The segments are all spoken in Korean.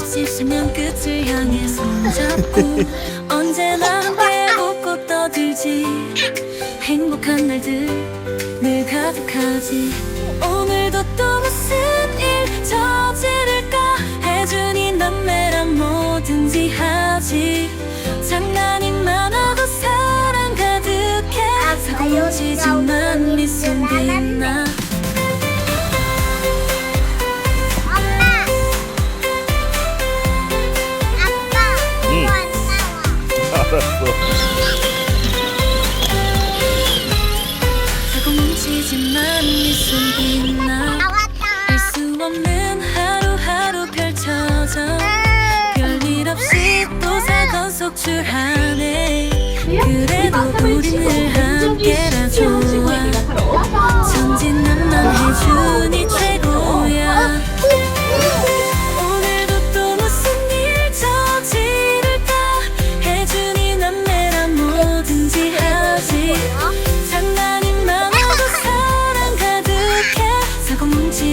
씹씹씹는 끝을 향해 손잡고 언제나 함께 웃고 떠들지. 행복한 날들 늘 가득하지. 오늘도 또 무슨 일 저지를까? 해준이 남매란 뭐든지 하지 알았어. 사고 넘치지만 미소 빛나 나왔다. 알수 없는 하루하루 펼쳐져. 별일 없이 또 사건 속출하네. 그래도 우린 늘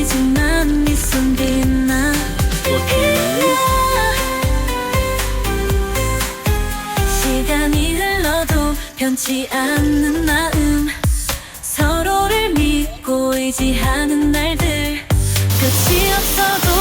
뭉치지만 미소 빛나 시간이 흘러도 변치 않는 마음 서로를 믿고 의지하는 날들 끝이 없어도